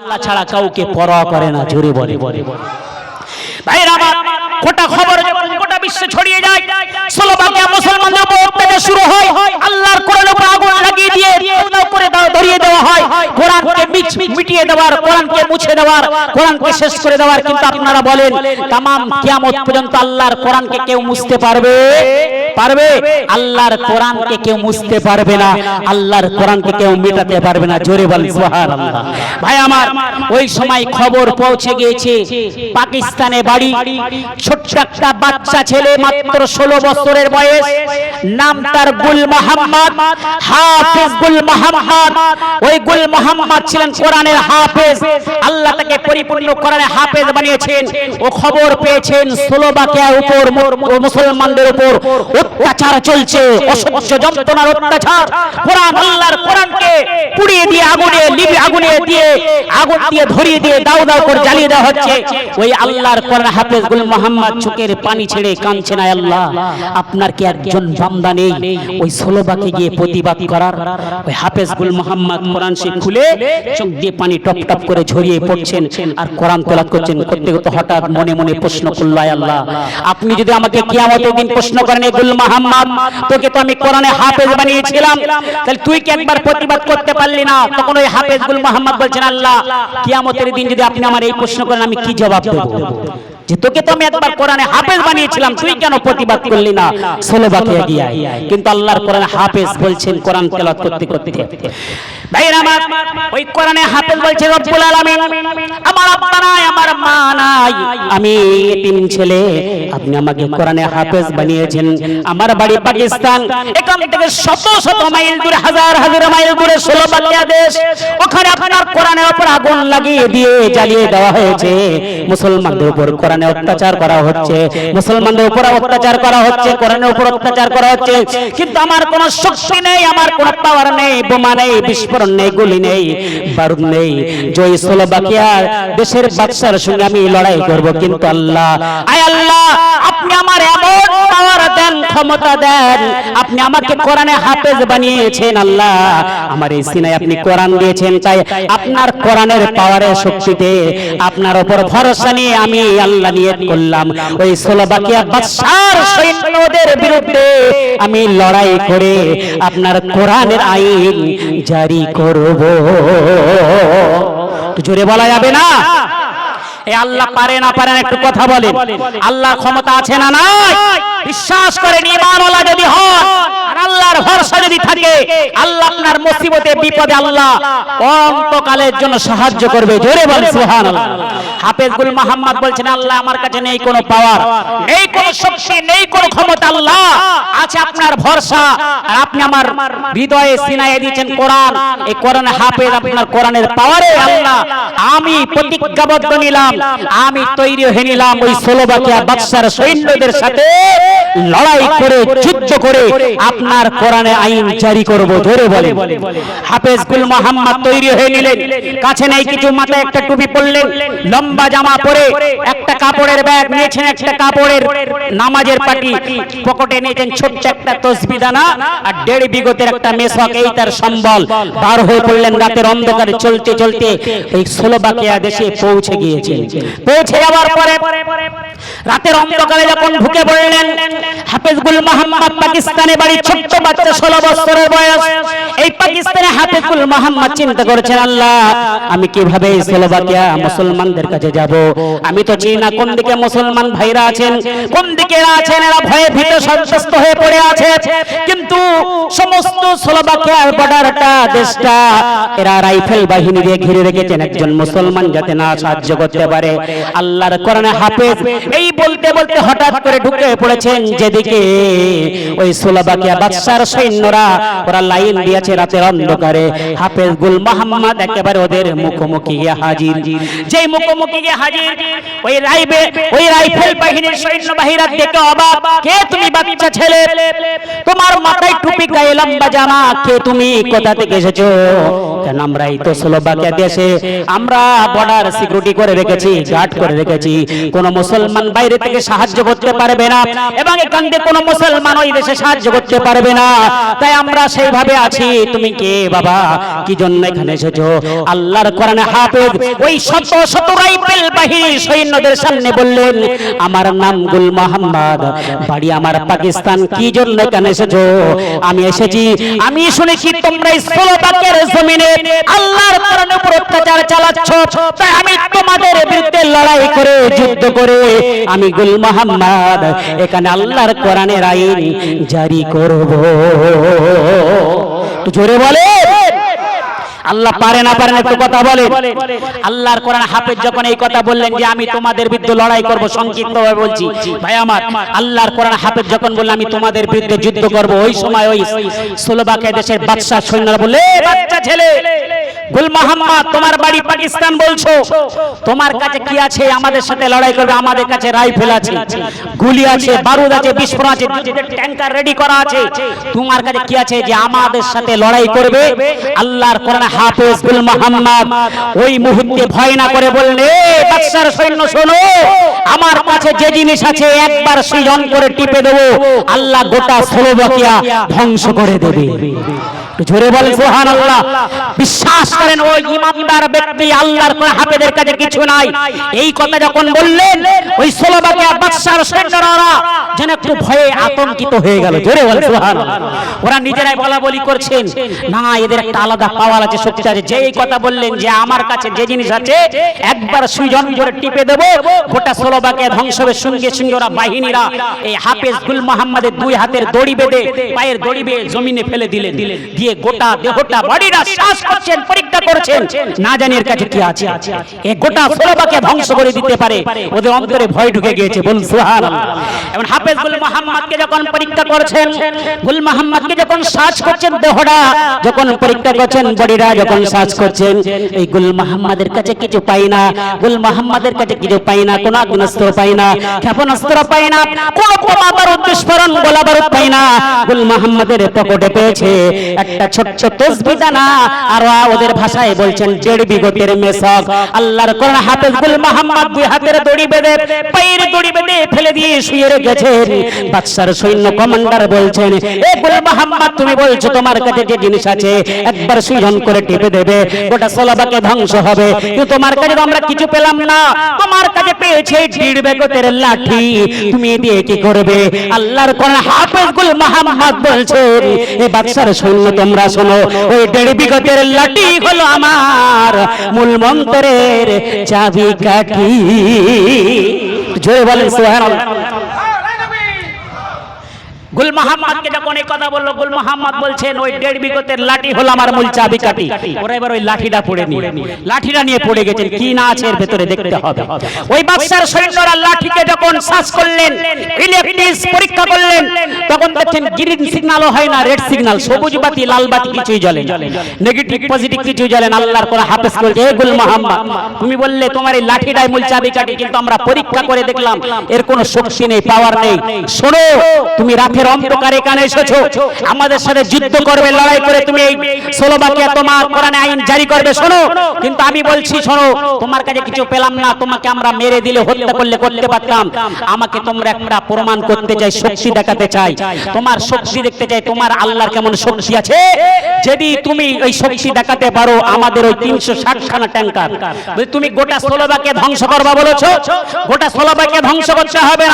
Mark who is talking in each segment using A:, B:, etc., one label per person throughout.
A: আল্লাহ ছাড়া কাউকে পরোয়া করে না, জোরে বলে। ভাইরা আমার গোটা খবর গোটা বিশ্বে ছড়িয়ে যায় ষোলো বাকিয়া মুসলমানদের উপর শুরু হয়, আল্লাহর কোরআন উপর আগুন লাগিয়ে দিয়ে করে ধরিয়ে দেওয়া হয়, কোরআনকে মিছ মিটিয়ে দেওয়ার, কোরআনকে মুছে দেওয়ার, কোরআনকে শেষ করে দেওয়ার কিন্তু আপনারা বলেন, তামাম কিয়ামত পর্যন্ত আল্লাহর কোরআনকে কেউ মুছতে পারবে? পারবে? আল্লাহর কোরআনকে কেউ মুছতে পারবে না, আল্লাহর কোরআনকে কেউ মেটাতে পারবে না। জোরে বল সুবহানাল্লাহ। ভাই আমার, ওই সময় খবর পৌঁছে গিয়েছে, পাকিস্তানে বাড়ি, ছোট্ট একটা বাচ্চা ছেলে মাত্র ষোলো বছরের বয়স, নাম তার গুল মোহাম্মদ, হাফেজ গুল মোহাম্মদ। ওই গুল মোহাম্মদ ছিলেন কোরআনের হাফেজ, আল্লাহ তাকে পরিপূর্ণ কোরআনের হাফেজ বানিয়েছেন। ও খবর পেয়েছেন স্লোভাকিয়ার উপর মুসলমানদের উপর। অত্যাচার চলছে, অসহ্য যন্ত্রণার অত্যাচার। কোরআন আল্লাহর কোরআনকে পুড়িয়ে দিয়ে আগুনে লিবি আগুনে দিয়ে, আগুন দিয়ে ধরিয়ে দিয়ে দাও দাও করে জ্বালিয়ে দেওয়া হচ্ছে। ওই আল্লাহর কোরআন হাফেজ গুল মোহাম্মদ চোখের পানি ছেড়ে কাঁদছে না আল্লাহ। আপনার কি একজন বান্দা নেই? ওই ষোলোবাকে গিয়ে প্রতিবাদ করার। ওই হাফেজ গুল মোহাম্মদ কোরআন শরীফ খুলে চোখ দিয়ে পানি টপ টপ করে ঝরিয়ে পড়ছেন আর কোরআন তেলাওয়াত করছেন করতে করতে হঠাৎ মনে মনে প্রশ্ন করল আল্লাহ আপনি যদি আমাকে কিয়ামতের দিন প্রশ্ন করেন এই গুল মোহাম্মদ তোকে তো আমি কোরআনে হাফেজ বানিয়েছিলাম। তাহলে তুই কি একবার প্রতিবাদ করতে পারলি না? তখন ওই হাফেজ গুল মোহাম্মদ বলছেন আল্লাহ কিয়ামতের দিন যদি আপনি আমার এই প্রশ্ন করেন আমি কি জবাব দেবো? যে তোকে তো আমি একবার কোরআনে হাফেজ বানিয়েছিলাম তুই কেন প্রতিবাদ করলি না? ষোলো বাকিয়া গিয়া কিন্তু আল্লাহর কোরআনে হাফেজ বলছেন কোরআন তেলাওয়াত করতে করতে। ভাইরা আমার ওই কোরআনে হাফেজ বলছে রব্বুল আলামিন আমার আব্বা নাই আমার মা নাই। আমি এতিম ছেলে আপনি আমাকে কোরআনে হাফেজ বানিয়েছেন। আমার বাড়ি পাকিস্তান। এখান থেকে শত শত মাইল দূরে হাজার হাজার মাইল দূরে ষোলো বাকিয়া দেশ। ওখানে আপনার কোরআনের উপর আগুন লাগিয়ে দিয়ে জ্বালিয়ে দেওয়া হয়েছে। মুসলমানদের উপর কোরআনে অত্যাচার করা হচ্ছে, মুসলমানদের উপর অত্যাচার করা হচ্ছে, কোরআনের উপর অত্যাচার করা হচ্ছে। কিন্তু আমার কোনো শক্তি নেই, আমার কোনো পাওয়ার নেই, বোমা নেই, বিস্ফোরণ নেই, গুলি নেই, বারুদ নেই। জয় সোলোবাকিয়ার দেশের বাদশার সঙ্গে আমি লড়াই করব। কিন্তু আল্লাহ, আয় আল্লাহ, আপনি আমার এমন দেন, ক্ষমতা দেন। আপনি আমাকে কোরআনে হাফেজ বানিয়েছেন, আল্লাহ। আমার এই সিনাই আপনি কোরআন দিয়েছেন, তাই আপনার কোরআনের পাওয়ারের শক্তিতে আপনার উপর ভরসা নিয়ে আমি আল্লাহ নিয়ত করলাম। ওই স্লোভাকিয়া বাদশার সৈন্যদের বিরুদ্ধে আমি লড়াই করে আপনার কোরআনের আইন জারি করব। জোরে বলা যাবে না? এ আল্লাহ পারে না পারেন একটু কথা বলেন। আল্লাহ ক্ষমতা আছে না নাই? বিশ্বাস করেন ইমানওয়ালা যদি হন আর আল্লাহর ভরসা যদি থাকে, আল্লাহ আপনার মুসিবতে, বিপদে আল্লাহ অন্তকালের জন্য সাহায্য করবে। জোরে বল, সুবহানাল্লাহ। হাফেজ গুল মোহাম্মদ বলছেন, আল্লাহ আমার কাছে নেই কোনো পাওয়ার নেই কোনো শক্তি, নেই কোনো ক্ষমতা আল্লাহ। আছে আপনার ভরসা। আর আপনি আমার হৃদয়ে সিনায়ে দিয়েছেন কোরআন। এই কোরআনে হাফেজ আপনার কোরআনের পাওয়ারে আল্লাহ। আমি প্রতিজ্ঞাবদ্ধ নিলাম। আমি তৈরি হয়ে নিলাম ওই ষোলোবাকিয়া বাদশার সৈন্যদের সাথে লড়াই করে, যুদ্ধ করে। আপনার কোরআনে আইন জারি করব জোরে বলে। হাফেজ গুল মোহাম্মদ তৈরি হয়ে নিলেন। কাছে নেই কিছু, মাথায় একটা টুপি পরলেন। লম্বা জামা পরে একটা কাপড়ের ব্যাগ নিয়েছেন, একটা কাপড়ের নামাজের পাটি। পকেটে নিয়েছেন ছোট্ট একটা তসবি দানা আর দেড় বিগতের একটা মেসওয়াক, এই তার সম্বল। বার হয়ে পড়লেন রাতের অন্ধকারে, চলতে চলতে এই স্লোভাকিয়া দেশে পৌঁছে গিয়েছেন। পৌঁছে যাওয়ার পরে রাতের অন্ধকারে যখন ঢুকে পড়লেন, হাফেজগুল মোহাম্মদ পাকিস্তানে বাড়ি ছোট্ট বাচ্চা ষোলো বছরের বয়স। এই পাকিস্তানে হাফেজগুল মোহাম্মদ চিন্তা করেছেন, আল্লাহ, আমি কীভাবে মুসলমানদের কাছে যাব? আমি তো চিনি না কোন দিকে মুসলমান ভাইরা আছেন, কোন দিকে আছেন, এরা ভয়ে ভীত, সন্ত্রস্ত হয়ে পড়ে আছে। কিন্তু সমস্ত স্লোভাকিয়ার বর্ডারটা, দেশটা, এরা রাইফেল বাহিনী দিয়ে ঘিরে রেখেছেন। একজন মুসলমান যাতে না সাহায্য করতে পারে। আল্লাহর কোরআনে হাফেজ, এই বলতে বলতে হঠাৎ করে ঢুকে পড়েছেন যেদিকে ওই বাদশার সৈন্যরা, ওরা লাইন দিয়েছে রাতের অন্ধকারে। হাফেজ গুল একেবারে ওদের মুখোমুখি গিয়ে হাজির। মুখোমুখি গিয়ে হাজির, ওই রাইবে, ওই রাইফেল বাহিনীর সৈন্য বাহিরা দেখে অবাক। কে তুমি বাচ্চা ছেলে? তোমার মাথায় টুপি গায়ে লম্বা জামা। কে তুমি? কোথা থেকে এসেছ? কেন আমরা এই তো দেশে? আমরা বর্ডার সিকিউরিটি করে রেখেছি গার্ড করে রেখেছি। কোন মুসলমান বাইরে থেকে সাহায্য করতে পারবে না এবং এখান থেকে কোনো মুসলমান ওই দেশে সাহায্য করতে পারবে না। তাই আমরা সেইভাবে আছি। তুমি কে বাবা? কি জন্য এখানে এসেছ? আল্লাহর কোরআনে হাফেজ ওই শত শত রাইফেল বাহিনী সৈন্যদের সামনে বললেন, আমার নাম গুল মোহাম্মদ। বাড়ি আমার পাকিস্তান। কি জন্য এখানে এসেছ? আমি এসেছি। আমি শুনেছি তোমরা স্থলপাকের জমিনে আল্লাহর কোরআনের উপর অত্যাচার চালাচ্ছ। তাই আমি তোমাদের লড়াই করে, যুদ্ধ করে, আমি গুল মোহাম্মদ, এখানে আল্লাহর কোরআনের আইন জারি করব। জোরে বলে আল্লাহ পারে না পারেন একটু কথা বলে আল্লাহর কোরআন হাফেজ যখন এই কথা বললেন যে, আমি তোমাদের বিরুদ্ধে লড়াই করব সংক্ষিপ্ত ভাবে বলছি। ভাই আমার, আল্লাহর কোরআন হাফেজ যখন বললেন, আমি তোমাদের বিরুদ্ধে যুদ্ধ করব, ওই সময় ওই স্লোভাকিয়া দেশের বাদশা সৈন্যরা বলে বাচ্চা ছেলে গুল মোহাম্মদ, তোমার বাড়ি পাকিস্তান বলছো? তোমার কাছে কি আছে? আমাদের সাথে লড়াই করবে, আমাদের কাছে রাইফেল আছে, গুলি আছে, বারুদ আছে, বিস্ফোরণ আছে ট্যাঙ্কার রেডি করা আছে। তোমার কাছে কি আছে যে আমাদের সাথে লড়াই করবে? আল্লাহর কোরআন হাফেজ গুল মোহাম্মদ, ওই মুহূর্তে ভয় না করে বললে, "এ বাদশার সৈন্য, শোনো, আমার কাছে যে জিনিস আছে, একবার সৃজন করে টিপে দেবো, আল্লাহ গোটা স্লোভাকিয়া ধ্বংস করে দেবে। জোরে বলেন সুবহান আল্লাহ বিশ্বাস করেন ওই ইমানদার ব্যক্তি আল্লাহর কোন হাফেদের কাছে কিছু নাই। এই কথা যখন বললেন, ওই সোলোবাকিয়া বাদশার সৈন্যরা যেন একটু ভয়ে আতঙ্কিত হয়ে গেল। জোরে বলেন সুবহান ওরা নিজেরাই বলা বলি করছেন, না, এদের একটা আলাদা পাওয়ার আছে, শক্তি আছে। যে এই কথা বললেন যে, আমার কাছে যে জিনিস আছে, একবার সুজন করে টিপে দেব, গোটা সোলোবাকিয়া ধ্বংস হবে। সঙ্গে সঙ্গে ওরা বাহিনীরা এই হাফেজ গুল মোহাম্মদের দুই হাতের দড়ি বেঁধে পায়ের দড়ি বেঁধে জমিনে ফেলে দিলেন। দিয়ে গোটা দেহটা, বডিটা শ্বাস করছেন, পরীক্ষা করছেন। না জানি এর কাছে কি আছে। এ গোটা সোলাবাকে ধ্বংস করে দিতে পারে। ওদের অন্তরে ভয় ঢুকে গিয়েছে। বলুন, সুবহানাল্লাহ। এবং হাফেজ গুল মোহাম্মদকে যখন পরীক্ষা করছেন, গুল মোহাম্মদকে যখন শ্বাস করছেন যখন পরীক্ষা করছেন বডিটা যখন শ্বাস করছেন, এই গুল মোহাম্মদের কাছে কিছু পাই না, গুল মোহাম্মদের কাছে কিছু পাই না পাই না, ক্ষেপণাস্ত্র পাই না, কোন বিস্ফোরণ পাই না, গুল মোহাম্মদের পকেটে পেয়েছে একটা ছোট্ট তসবি দানা, আর ওদের ভাষায় বলছেন, দেড় বিগতের মেসক। আল্লাহর হাফেজ গুল মোহাম্মদ দুই হাতের দড়ি বেঁধে, পায়ের দড়ি বেঁধে ফেলে দিয়ে শুয়ে রেখেছেন বাদশার সৈন্য কমান্ডার বলছেন এ গুল মোহাম্মদ তুমি বলছো তোমার কাছে যে জিনিস আছে একবার সুজন করে টিপে দেবে গোটা সোলাবাকে ধ্বংস হবে। কিন্তু তোমার কাছে আমরা কিছু পেলাম না। তোমার কাছে পেয়েছে দেড় বিগতের লাঠি। তুমি দিয়ে কি করবে? আল্লাহর কোরআন হাফেজ গুল মোহাম্মদ বলছেন এ বাদশার সৈন্য তোমরা শোনো ওই দেড় বিগতের লাঠি হলো আমার মূল মন্ত্রের চাবি কাঠি। জয় বলেন সুবহানাল্লাহ। গুল মোহাম্মদকে যখন এই কথা বলল, গুল মোহাম্মদ বলছেন, ওই বিগতের লাঠি হলো আমার মূল চাবি কাঠি ওরা এবার ওই লাঠিটা পড়ে নিয়ে, লাঠিটা নিয়ে পড়ে গেছেন, কি না আছে এর ভেতরে দেখতে হবে। ওই বাদশার সৈন্যরা লাঠিকে যখন করলেন পরীক্ষা করলেন, তখন দেখছেন গ্রিন সিগন্যালও হয় না রেড সিগন্যাল সবুজ বাতি, লাল বাতি কিছুই জ্বলে নেগেটিভ পজিটিভ কিছুই জ্বলে আল্লাহর হাফেজ বলছে গুল মোহাম্মদ, তুমি বললে তোমার এই লাঠিটাই মূল চাবি কাঠি কিন্তু আমরা পরীক্ষা করে দেখলাম, এর কোনো শক্তি নেই পাওয়ার নেই। শোনো, তুমি রাতের অন্ধকার এখানে এসেছ? আমাদের সাথে যুদ্ধ করবে, লড়াই করে তুমি এই ষোলোবাকিয়া তোমার কোরআনে আইন জারি করবে, শোনো। কিন্তু আমি বলছি, শোনো, তোমার কাছে কিছু পেলাম না, তোমাকে আমরা মেরে দিলে, হত্যা করলে করতে পারতাম। আমাকে তোমরা একটা প্রমাণ করতে চাই, শক্তি দেখাতে চাই। তোমার শক্তি দেখতে চাই, তোমার আল্লাহর কেমন শক্তি আছে? যদি তুমি ওই শক্তি দেখাতে পারো, আমাদের ওই তিনশো ষাট খানা ট্যাঙ্কার তুমি গোটা ষোলোবাকে ধ্বংস করবা বলেছ, গোটা ষোলোবাকে ধ্বংস করতে হবে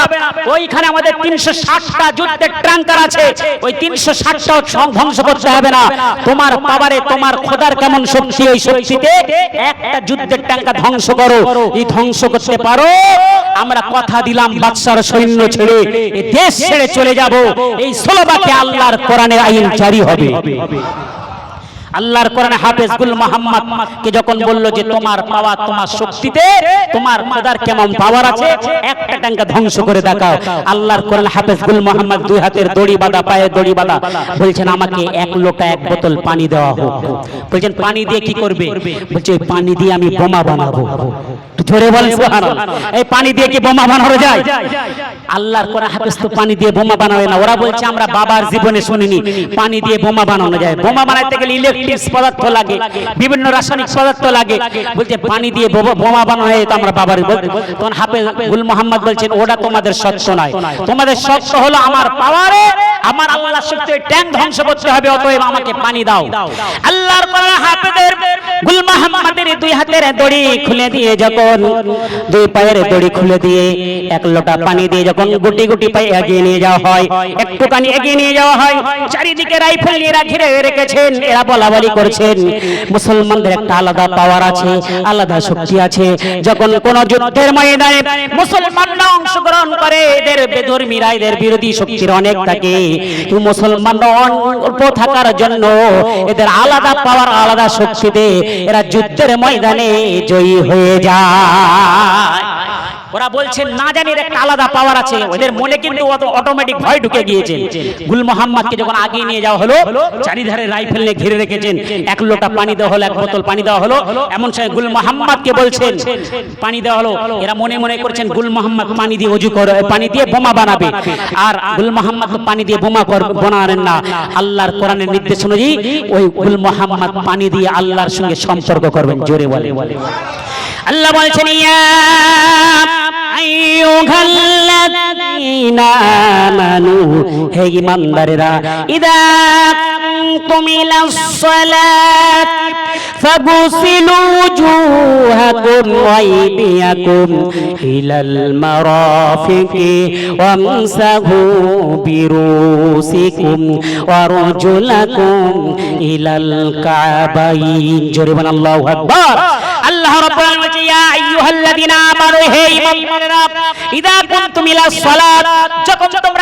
A: ওইখানে আমাদের তিনশো ষাটটা যুদ্ধের ট্যাঙ্কার আছে, ওই তিনশো ষাটটাও ধ্বংস করতে হবে না। তোমার পাবারে তোমার খোদার কেমন শক্তি ওই শক্তিতে? একটা যুদ্ধের ট্যাঙ্কার ধ্বংস করো। এই ধ্বংস করতে পারো। আমরা কথা দিলাম বাদশার সৈন্য ছেড়ে। দেশ ছেড়ে চলে যাব। এই সোলবাকে আল্লাহর কোরআনের আইন জারি হবে। আল্লাহর কোরআনে হাফেজ গুল মোহাম্মদ কে যখন বলল যে তোমার পাওয়ার তোমার শক্তিতে তোমার খোদার কেমন পাওয়ার আছে? একটা ট্যাঙ্কা ধ্বংস করে দেখাও। আল্লাহর কোরআন হাফেজ গুল মোহাম্মদ দুই হাতের দড়ি বাঁধা পায়ে দড়ি বাঁধা। বলছেন আমাকে এক লোটা এক বোতল পানি দেওয়া হোক। বলছেন পানি দিয়ে কি করবে? বলছে ওই পানি দিয়ে আমি বোমা বানাবো। জোরে বলেন সুবহানাল্লাহ। এই পানি দিয়ে কি বোমা বানানো যায়। আল্লাহর কোরআন হাফেজ তো পানি দিয়ে বোমা বানাবে না। ওরা বলছে, আমরা বাবার জীবনে শুনিনি। পানি দিয়ে বোমা বানানো যায়। বোমা বানাতে গেলে ইলেকট্রিক পদার্থ লাগে, বিভিন্ন রাসায়নিক পদার্থ লাগে। বলছে, পানি দিয়ে বোমা- বোমা বানানো হয় তো আমরা বাবার তখন হাফেজ গুল মোহাম্মদ বলছেন, ওটা তোমাদের সত্য নয়। তোমাদের সত্য হলো আমার পাওয়ারে, আমার আল্লাহ শক্তি ট্যাঙ্ক ধ্বংস করতে হবে, অতএব আমাকে পানি দাও। আল্লাহর কোরআন হাফেজের গুল মোহাম্মদের দুই হাতের দড়ি খুলে দিয়ে যখন দুই পায়ের দড়ি খুলে দিয়ে এক লোটা পানি দিয়ে যখন গুটি গুটি পায়ে এগিয়ে নিয়ে যাওয়া হয়। একটুখানি এগিয়ে নিয়ে যাওয়া হয়। চারিদিকে রাইফেল এরা ঘিরে রেখেছেন। এরা বলা বলি করছেন। মুসলমানদের একটা আলাদা পাওয়ার আছে, আলাদা শক্তি আছে। যখন কোন যুদ্ধের ময়দানে মুসলমানরা অংশগ্রহণ করে, এদের বেধর্মীরা এদের বিরোধী শক্তির অনেক থাকে। মুসলমানরা অল্প থাকার জন্য এদের আলাদা পাওয়ার আলাদা শক্তিতে এরা যুদ্ধের ময়দানে জয়ী হয়ে যায়। ওরা বলছেন না জানি একটা আলাদা পাওয়ার আছে। ওদের মনে কিন্তু অটোমেটিক ভয় ঢুকে গিয়েছে। গুল মোহাম্মদকে যখন আগিয়ে নিয়ে যাওয়া হলো, চারিধারে রাইফেল নিয়ে ঘিরে রেখেছেন। এক লোটা পানি দেওয়া হলো, এক বোতল পানি দেওয়া হলো। এমন সময় গুল মোহাম্মদকে বলছেন, পানি দেওয়া হলো। এরা মনে মনে করছেন, গুল মোহাম্মদ পানি দিয়ে অজু করে, পানি দিয়ে বোমা বানাবে। আর গুল মোহাম্মদ পানি দিয়ে বোমা বানাবেন না। আল্লাহর কোরআনের নির্দেশ অনুযায়ী ওই গুল মোহাম্মদ পানি দিয়ে আল্লাহর সঙ্গে সম্পর্ক করবেন। জোরে বলে আল্লাহ বলছেন আমানু, হে ঈমানদারেরা ইদা কুমতুম ইলাস সালাত ফাগসিলু ওয়াজুহাকুম ওয়া আইদিয়াকুম ইলাল মারাফিকি ওয়ামসাহু বিরুসিকুম ওয়া রাজুলাকুম ইলাল কাবাইন। জোরে বলেন আল্লাহু রাব্বুল আলামিন ইয়া আইয়ুহাল্লাযিনা আমানু হে ঈমানদারেরা ইদা কুনতুম ইলা সালাত যখন তোমরা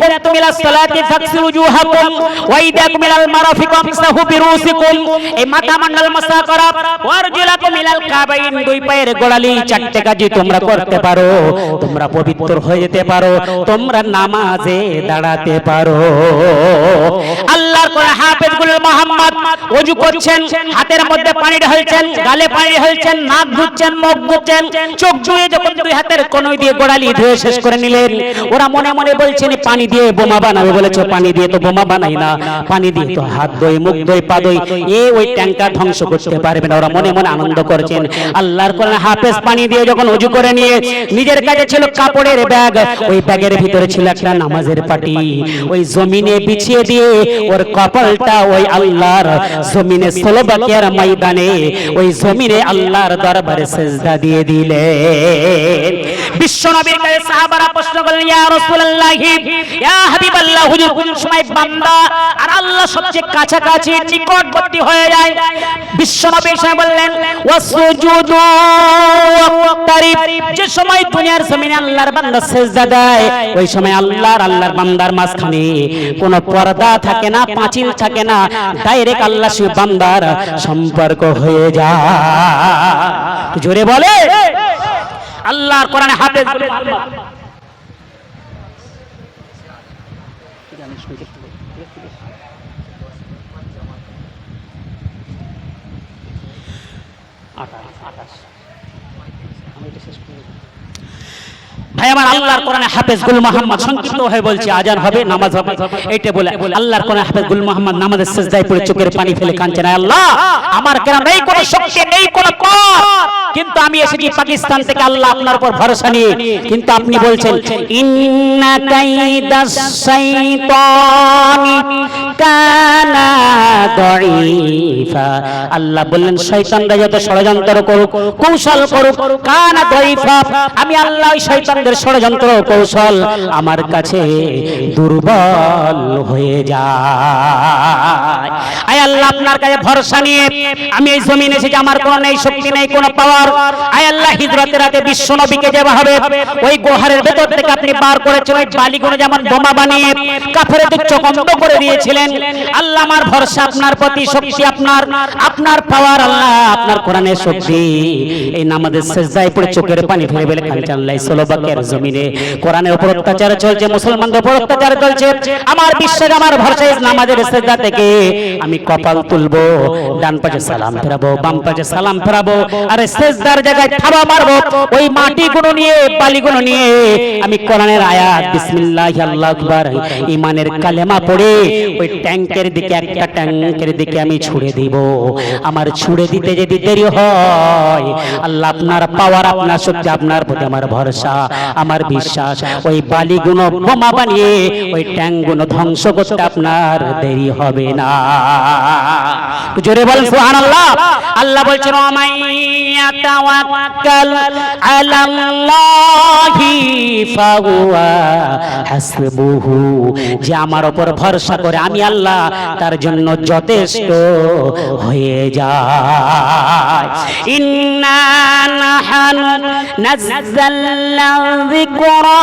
A: কুনতুম ইলা সালাতি ফাকসিলু উজুহাকুম ওয়া ইদাকুম ইলাল মারাফিক ফামসাহু বিরুসিকুম এই মাথা মণ্ডল মোসাহা করা ওয়ারজুলাকুম ইলাল কাবাইন দুই পায়ের গোড়ালি, চারটে কাজ তোমরা করতে পারো। তোমরা পবিত্র হয়ে যেতে পারো, তোমরা নামাজে দাঁড়াতে পারো। আল্লাহর কোরআন হাফেজ গুল মোহাম্মদ ওযু করছেন, হাতের মধ্যে পানি ঢালছেন, গালে পানি ঢালছেন, নাক ধুচ্ছেন মুখ ধুচ্ছেন চোখ ধুয়ে যখন দুই হাতের কোনই দিয়ে গোড়ালি ধুয়ে শেষ করে নিলেন, ওরা মনে মনে বলছেন, পানি দিয়ে বোমা বানাবে বলেছে, পানি দিয়ে তো বোমা বানাই না। পানি দিয়ে তো হাত দই, মুখ দই, পা দই, এ ওই ট্যাঙ্কার ধ্বংস করতে পারবে না। ওরা মনে মনে আনন্দ করছেন। আল্লাহর কোরআন হাফেজ পানি দিয়ে যখন ওযু করে নিয়ে নিজের কাছে ছিল কাপড়ের ব্যাগ, ওই ব্যাগের ভিতরে ছিল একটা নামাজের পাটি। ওই জমিনে বিছিয়ে দিয়ে ওর কপালটা ওই আল্লাহর জমিনে সোলবাকিয়ার ময়দানে, ওই জমিনে আল্লাহর দরবারে সেজদা দিয়ে দিলেন। বিশ্ব নবীর কাছে সাহাবারা প্রশ্ন করলেন, ইয়া রাসূলুল্লাহ ইয়া হাবিবাল্লাহ হুজুর কোন সময় বান্দা আর আল্লাহ সবচেয়ে নিকটবর্তী হয়ে যায়। বিশ্ব নবী এসে বললেন ওয়াক্তারিব। যে সময় দুনিয়ার জমিনে আল্লাহর বান্দা দেয়, ওই সময় আল্লাহর বান্দার মাঝখানে কোনো পর্দা থাকে না, পাঁচিল থাকে না। ডাইরেক্ট আল্লাহ বান্দার সম্পর্ক হয়ে যায়। জোরে বলে। আল্লাহর কোরআনে হাফেজ ভাই, আমার আল্লাহর কোরআনে হাফেজ গুল মোহাম্মদ সংক্ষিপ্ত হয়ে বলছে, আজান হবে, নামাজ হবে। এইটা বলে আল্লাহর কোরআনে হাফেজ গুল মোহাম্মদ নামাজের সেজদায় পড়ে চোখের পানি ফেলে কাঁদছে। না, আল্লাহ, আমার কেন নেই কোনো শক্তি নেই, কোনো কিন্তু আমি এসেছি পাকিস্তান থেকে, আল্লাহ আপনার উপর ভরসা নিয়ে। কিন্তু আপনি বলছেন, ইন্না কাইদাস শাইতানি কানা দঈফা। আল্লাহ বললেন শয়তানরা যত ষড়যন্ত্র করুক, কৌশল করুক, কানা দঈফা। আমি আল্লাহ ওই শয়তানদের ষড়যন্ত্র কৌশল আমার কাছে দুর্বল হয়ে যায়। আয় আল্লাহ, আপনার কাছে ভরসা নিয়ে আমি এই জমিনে এসেছি, আমার কোনো নেই, শক্তি নেই, কোনো পাওয়ার হিজরতের রাতে বিশ্ব নবীকে যেভাবে ওই গোহারের ভেতর থেকে আপনি বার যেমন বোমা বানিয়ে চোখ অন্ধ করে দিয়েছিলেন। আল্লাহ আমার ভরসা, আপনার প্রতি শক্তি, আপনার আপনার পাওয়ার আল্লাহ আপনার কোরআনের শক্তি। এই সেজদায় পড়ে চোখের পানি ফেলে ফেলে খালি আল্লাহ সোলবাকের জমিনে। কোরআনের উপর অত্যাচার চলছে, মুসলমানদের উপর অত্যাচার চলছে। আমার বিশ্বাস, আমার ভরসা নামাজের সেজদা থেকে। আমি কপাল তুলবো, ডান পাশে সালাম ফেরাবো, বাম পাশে সালাম ফেরাবো। আরে সেজদার জায়গায় থাবা মারবো, ওই মাটিগুলো নিয়ে বালিগুলো নিয়ে আমি কোরআনের আয়াত, বিসমিল্লাহ আল্লাহ আকবার ইমানের কালেমা পড়ে ওই ট্যাঙ্কের দিকে, একটা ট্যাঙ্কের দিকে আমি ছুড়ে দিব। আমার ছুড়ে দিতে যদি দেরি হয়, আল্লাহ আপনার পাওয়ার আপনার শক্তি, আপনার প্রতি আমার ভরসা, আমার বিশ্বাস, ওই বালিগুলো বোমা বানিয়ে, ওই ট্যাঙ্কগুলো ধ্বংস করতে আপনার দেরি হবে না। জোরে বলেন সুবহানাল্লাহ। আল্লাহ বলছেন ওমাইয়া على الله فهو حسبه। যে আমার উপর ভরসা করে আমি আল্লাহ তার জন্য যথেষ্ট হয়ে যায়। ইন্না নাহানু নাযাল্লা যিকরা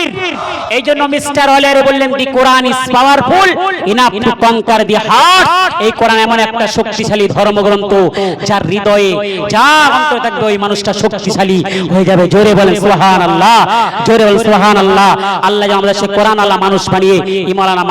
A: নবীর এই জন্য মিস্টার ওয়ালের বললেন, the Quran is powerful enough to conquer the heart এই কোরআন এমন একটা শক্তিশালী ধর্মগ্রন্থ, যার হৃদয়ে অন্তরে থাকবে ওই মানুষটা শক্তিশালী হয়ে যাবে। জোরে বলেন জোরে বলেন আল্লাহ যেন আমাদের সে কোরআন আল্লাহ মানুষ বানিয়ে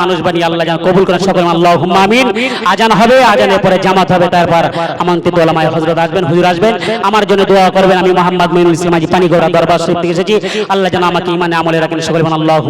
A: মানুষ বানিয়ে আল্লাহ যেন কবুল করেন সকল। আল্লাহুম্মা আমিন। আজান হবে, আজানের পরে জামাত হবে, তারপর আমন্ত্রিত ওলামায়ে হযরত আসবেন, হুজুর আসবেন। আমার জন্য দোয়া করবেন, আমি মোহাম্মদ মঈনুল ইসলাম আজি পানিগড়া দরবার শরীফ থেকে এসেছি। আল্লাহ যেন আমাকে ইমানে আমলে রাখেন, সকল আল্লাহুম্মা